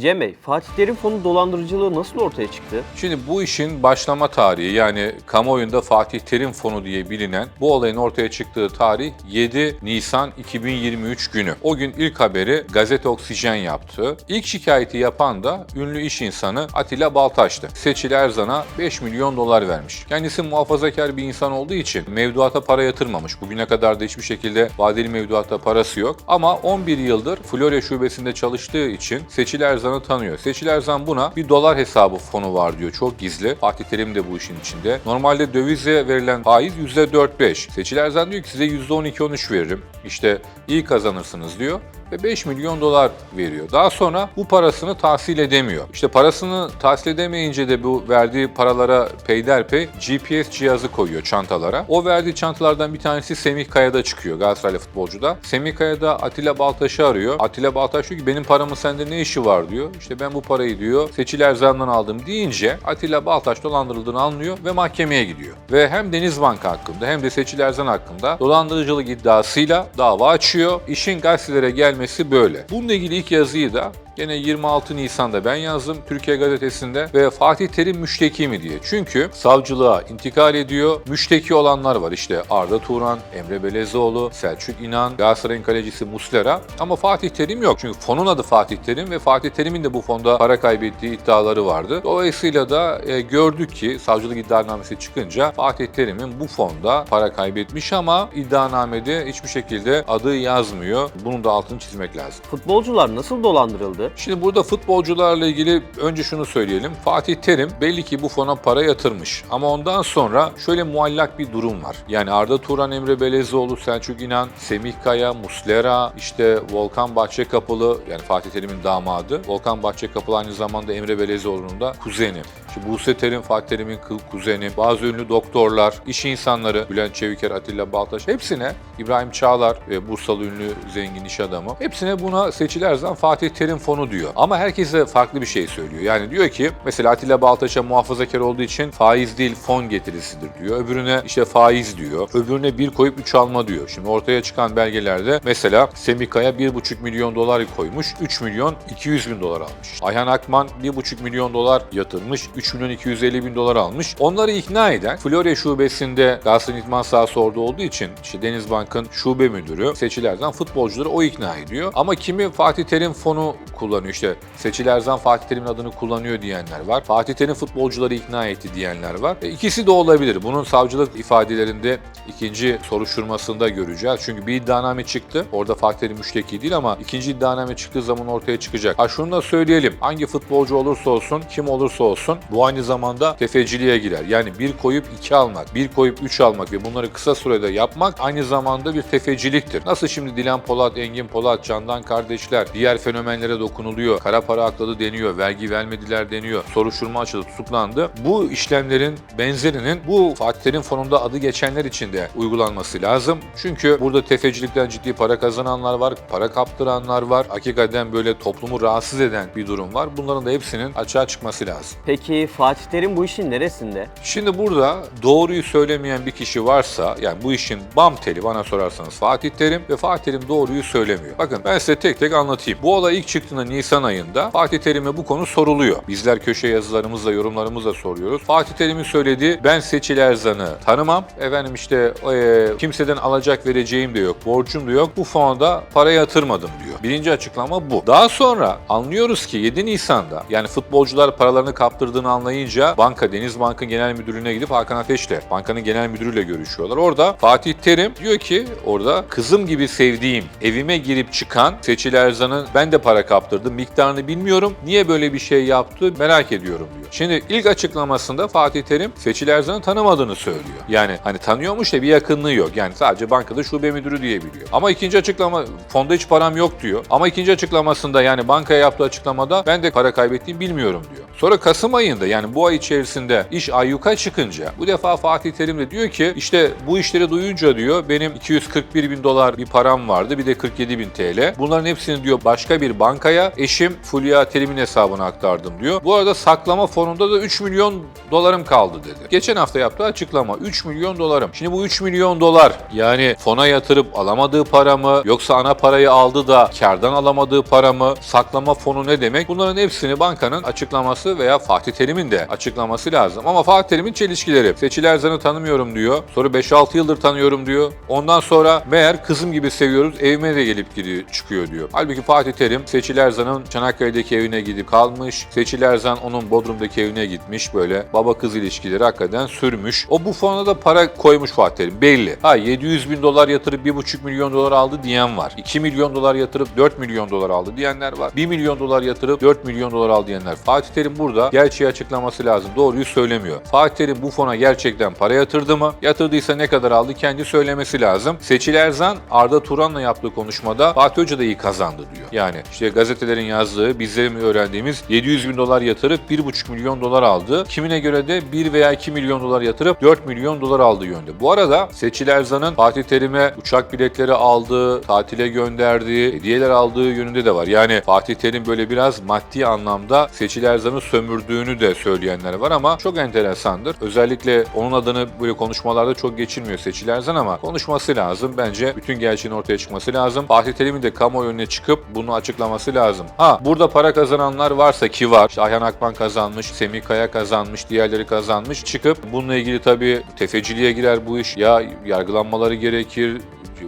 Cem Bey, Fatih Terim fonu dolandırıcılığı nasıl ortaya çıktı? Şimdi bu işin başlama tarihi yani kamuoyunda Fatih Terim Fonu diye bilinen bu olayın ortaya çıktığı tarih 7 Nisan 2023 günü. O gün ilk haberi Gazete Oksijen yaptı. İlk şikayeti yapan da ünlü iş insanı Atilla Baltaş'tı. Seçil Erzan'a 5 milyon dolar vermiş. Kendisi muhafazakar bir insan olduğu için mevduata para yatırmamış. Bugüne kadar da hiçbir şekilde vadeli mevduatta parası yok. Ama 11 yıldır Florya şubesinde çalıştığı için Seçil Erzan'ı tanıyor. Seçil Erzan buna bir dolar hesabı fonu var diyor. Çok gizli. Fatih Terim de bu işin içinde. Normalde dövize verilen faiz %4-5. Seçil Erzan diyor ki size %12-13 veririm. İşte iyi kazanırsınız diyor ve 5 milyon dolar veriyor. Daha sonra bu parasını tahsil edemiyor. İşte parasını tahsil edemeyince de bu verdiği paralara peyderpey GPS cihazı koyuyor çantalara. O verdiği çantalardan bir tanesi Semih Kaya'da çıkıyor Galatasaraylı futbolcuda. Semih Kaya'da Atilla Baltaş'ı arıyor. Atilla Baltaş diyor ki benim paramın sende ne işi var diyor. İşte ben bu parayı diyor Seçil Erzan'dan aldım deyince Atilla Baltaş dolandırıldığını anlıyor ve mahkemeye gidiyor. Ve hem Denizbank hakkında hem de Seçil Erzan hakkında dolandırıcılık iddiasıyla dava açıyor. İşin gazetelere gelmesi böyle. Bununla ilgili ilk yazıyı da Gene 26 Nisan'da ben yazdım Türkiye Gazetesi'nde ve Fatih Terim müşteki mi diye. Çünkü savcılığa intikal ediyor. Müşteki olanlar var işte Arda Turan, Emre Belezoğlu, Selçuk İnan, Galatasaray'ın kalecisi Muslera. Ama Fatih Terim yok. Çünkü fonun adı Fatih Terim ve Fatih Terim'in de bu fonda para kaybettiği iddiaları vardı. Dolayısıyla da e, gördük ki savcılık iddianamesi çıkınca Fatih Terim'in bu fonda para kaybetmiş ama iddianamede hiçbir şekilde adı yazmıyor. Bunun da altını çizmek lazım. Futbolcular nasıl dolandırıldı? Şimdi burada futbolcularla ilgili önce şunu söyleyelim. Fatih Terim belli ki bu fona para yatırmış. Ama ondan sonra şöyle muallak bir durum var. Yani Arda Turan, Emre Belezoğlu, Selçuk İnan, Semih Kaya, Muslera, işte Volkan Bahçekapılı yani Fatih Terim'in damadı. Volkan Bahçekapılı aynı zamanda Emre Belezoğlu'nun da kuzeni. İşte Buse Terim, Fatih Terim'in kuzeni, bazı ünlü doktorlar, iş insanları, Bülent Çeviker, Atilla Baltaş hepsine İbrahim Çağlar ve Bursalı ünlü zengin iş adamı hepsine buna seçilersen Fatih Terim fonu diyor. Ama herkese farklı bir şey söylüyor. Yani diyor ki mesela Atilla Baltaş'a muhafazakar olduğu için faiz değil fon getirisidir diyor. Öbürüne işte faiz diyor. Öbürüne bir koyup üç alma diyor. Şimdi ortaya çıkan belgelerde mesela Semikaya 1,5 milyon dolar koymuş. 3 milyon 200 bin dolar almış. Ayhan Akman 1,5 milyon dolar yatırmış. 3 milyon 250 bin dolar almış. Onları ikna eden Florya şubesinde Galatasaray İdman sahası orada olduğu için işte Denizbank'ın şube müdürü seçilerden futbolcuları o ikna ediyor. Ama kimi Fatih Terim fonu kullanıyor işte Seçil Erzan Fatih Terim'in adını kullanıyor diyenler var. Fatih Terim futbolcuları ikna etti diyenler var. E, ikisi de olabilir. Bunun savcılık ifadelerinde ikinci soruşturmasında göreceğiz. Çünkü bir iddianame çıktı. Orada Fatih Terim müşteki değil ama ikinci iddianame çıktığı zaman ortaya çıkacak. Ha şunu da söyleyelim. Hangi futbolcu olursa olsun, kim olursa olsun bu aynı zamanda tefeciliğe girer. Yani bir koyup iki almak, bir koyup üç almak ve bunları kısa sürede yapmak aynı zamanda bir tefeciliktir. Nasıl şimdi Dilan Polat, Engin Polat, Candan kardeşler diğer fenomenlere dokunuluyor. Kara para akladı deniyor, vergi vermediler deniyor. Soruşturma açıldı, tutuklandı. Bu işlemlerin benzerinin bu Fatih Terim fonunda adı geçenler için de uygulanması lazım. Çünkü burada tefecilikten ciddi para kazananlar var, para kaptıranlar var. Hakikaten böyle toplumu rahatsız eden bir durum var. Bunların da hepsinin açığa çıkması lazım. Peki Fatih Terim bu işin neresinde? Şimdi burada doğruyu söylemeyen bir kişi varsa yani bu işin bam teli bana sorarsanız Fatih Terim ve Fatih Terim doğruyu söylemiyor. Bakın ben size tek tek anlatayım. Bu olay ilk çıktığında Nisan ayında Fatih Terim'e bu konu soruluyor. Bizler köşe yazılarımızla yorumlarımızla soruyoruz. Fatih Terim'in söylediği ben Seçil Erzan'ı tanımam. Efendim işte e, kimseden alacak vereceğim de yok. Borcum da yok. Bu fonda para yatırmadım diyor. Birinci açıklama bu. Daha sonra anlıyoruz ki 7 Nisan'da yani futbolcular paralarını kaptırdığını anlayınca banka Denizbank'ın genel müdürlüğüne gidip Hakan Ateş'le bankanın genel müdürüyle görüşüyorlar. Orada Fatih Terim diyor ki orada kızım gibi sevdiğim evime girip çıkan Seçil Erzan'ın ben de para kaptırdım miktarını bilmiyorum. Niye böyle bir şey yaptı merak ediyorum diyor. Şimdi ilk açıklamasında Fatih Terim Seçil Erzan'ı tanımadığını söylüyor. Yani hani tanıyormuş da bir yakınlığı yok. Yani sadece bankada şube müdürü diye biliyor. Ama ikinci açıklama fonda hiç param yok diyor. Ama ikinci açıklamasında yani bankaya yaptığı açıklamada ben de para kaybettiğimi bilmiyorum diyor. Sonra Kasım ayında yani bu ay içerisinde iş ayyuka çıkınca bu defa Fatih Terim de diyor ki işte bu işleri duyunca diyor benim 241 bin dolar bir param vardı bir de 47 bin TL. Bunların hepsini diyor başka bir bankaya eşim Fulya Terim'in hesabına aktardım diyor. Bu arada saklama fonunda da 3 milyon dolarım kaldı dedi. Geçen hafta yaptığı açıklama 3 milyon dolarım. Şimdi bu 3 milyon dolar yani fona yatırıp alamadığı para mı yoksa ana parayı aldı da kardan alamadığı para mı? Saklama fonu ne demek? Bunların hepsini bankanın açıklaması veya Fatih Terim'in de açıklaması lazım. Ama Fatih Terim'in çelişkileri. Seçil Erzan'ı tanımıyorum diyor. Sonra 5-6 yıldır tanıyorum diyor. Ondan sonra meğer kızım gibi seviyoruz evime de gelip gidiyor, çıkıyor diyor. Halbuki Fatih Terim Seçil Erzan'ın Çanakkale'deki evine gidip kalmış. Seçil Erzan onun Bodrum'daki evine gitmiş böyle. Baba kız ilişkileri hakikaten sürmüş. O bu fona da para koymuş Fatih Terim belli. Ha 700 bin dolar yatırıp 1,5 milyon dolar aldı diyen var. 2 milyon dolar yatırıp 4 milyon dolar aldı diyenler var. 1 milyon dolar yatırıp 4 milyon dolar aldı diyenler. Fatih Terim burada gerçeği açıklaması lazım. Doğruyu söylemiyor. Fatih Terim bu fona gerçekten para yatırdı mı? Yatırdıysa ne kadar aldı kendi söylemesi lazım. Seçil Erzan Arda Turan'la yaptığı konuşmada Fatih Hoca da iyi kazandı diyor. Yani işte gazetelerin yazdığı, bizlerin öğrendiğimiz 700 bin dolar yatırıp 1,5 milyon dolar aldı. Kimine göre de 1 veya 2 milyon dolar yatırıp 4 milyon dolar aldığı yönde. Bu arada Seçil Erzan'ın Fatih Terim'e uçak biletleri aldığı, tatile gönderdiği, hediyeler aldığı yönünde de var. Yani Fatih Terim böyle biraz maddi anlamda Seçil Erzan'ı sömürdüğünü de söyleyenler var ama çok enteresandır. Özellikle onun adını böyle konuşmalarda çok geçilmiyor Seçil Erzan ama konuşması lazım. Bence bütün gerçeğin ortaya çıkması lazım. Fatih Terim'in de kamuoyu önüne çıkıp bunu açıklaması lazım. Ha burada para kazananlar varsa ki var. İşte Ayhan Akman kazanmış, Semih Kaya kazanmış, diğerleri kazanmış. Çıkıp bununla ilgili tabii tefeciliğe girer bu iş. Ya yargılanmaları gerekir,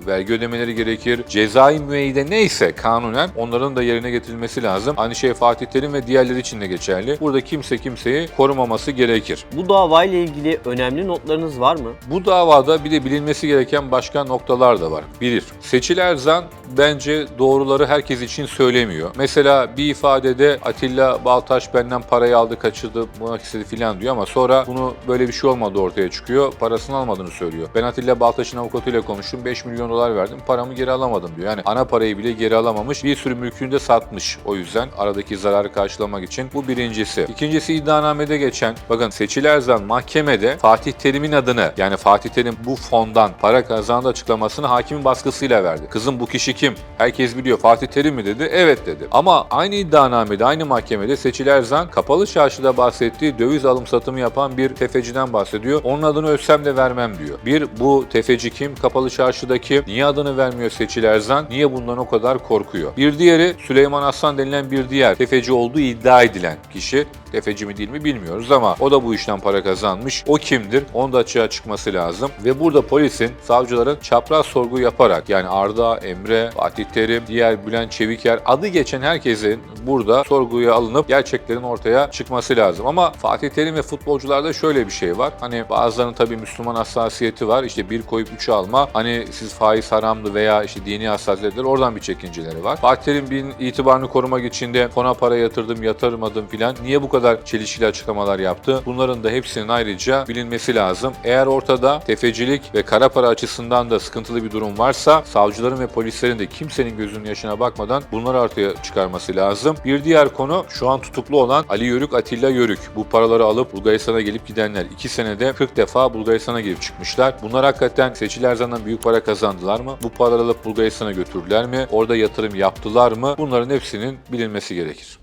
vergi ödemeleri gerekir. Cezai müeyyide neyse kanunen onların da yerine getirilmesi lazım. Aynı şey Fatih Terim ve diğerleri için de geçerli. Burada kimse kimseyi korumaması gerekir. Bu davayla ilgili önemli notlarınız var mı? Bu davada bir de bilinmesi gereken başka noktalar da var. Bilir, Seçil Erzan bence doğruları herkes için söylemiyor. Mesela bir ifadede Atilla Baltaş benden parayı aldı kaçırdı buna istedi filan diyor ama sonra bunu böyle bir şey olmadı ortaya çıkıyor. Parasını almadığını söylüyor. Ben Atilla Baltaş'ın avukatıyla konuştum 5 milyon dolar verdim paramı geri alamadım diyor. Yani ana parayı bile geri alamamış bir sürü mülkünü de satmış o yüzden aradaki zararı karşılamak için. Bu birincisi. İkincisi iddianamede geçen bakın Seçil Erzan mahkemede Fatih Terim'in adını yani Fatih Terim bu fondan para kazandı açıklamasını hakimin baskısıyla verdi. Kızım bu kişi kim? Herkes biliyor. Fatih Terim mi dedi? Evet dedi. Ama aynı iddianamede, aynı mahkemede Seçil Erzan kapalı çarşıda bahsettiği döviz alım satımı yapan bir tefeciden bahsediyor. Onun adını ölsem de vermem diyor. Bir, bu tefeci kim? Kapalı çarşıdaki. Niye adını vermiyor Seçil Erzan? Niye bundan o kadar korkuyor? Bir diğeri Süleyman Aslan denilen bir diğer tefeci olduğu iddia edilen kişi. Tefeci mi değil mi bilmiyoruz ama o da bu işten para kazanmış. O kimdir? Onun da açığa çıkması lazım. Ve burada polisin, savcıların çapraz sorgu yaparak yani Arda, Emre, Fatih Terim, diğer Bülent Çeviker adı geçen herkesin burada sorguya alınıp gerçeklerin ortaya çıkması lazım. Ama Fatih Terim ve futbolcularda şöyle bir şey var. Hani bazılarının tabii Müslüman hassasiyeti var. İşte bir koyup üç alma. Hani siz faiz haramdı veya işte dini hassasiyetler oradan bir çekinceleri var. Fatih Terim bir itibarını korumak için de fona para yatırdım, yatırmadım filan. Niye bu kadar çelişkili açıklamalar yaptı? Bunların da hepsinin ayrıca bilinmesi lazım. Eğer ortada tefecilik ve kara para açısından da sıkıntılı bir durum varsa savcıların ve polislerin de kimsenin gözünün yaşına bakmadan bunları ortaya çıkarması lazım. Bir diğer konu şu an tutuklu olan Ali Yörük, Atilla Yörük. Bu paraları alıp Bulgaristan'a gelip gidenler. 2 senede 40 defa Bulgaristan'a girip çıkmışlar. Bunlar hakikaten Seçil Erzan'dan büyük para kazandılar mı? Bu paraları alıp Bulgaristan'a götürdüler mi? Orada yatırım yaptılar mı? Bunların hepsinin bilinmesi gerekir.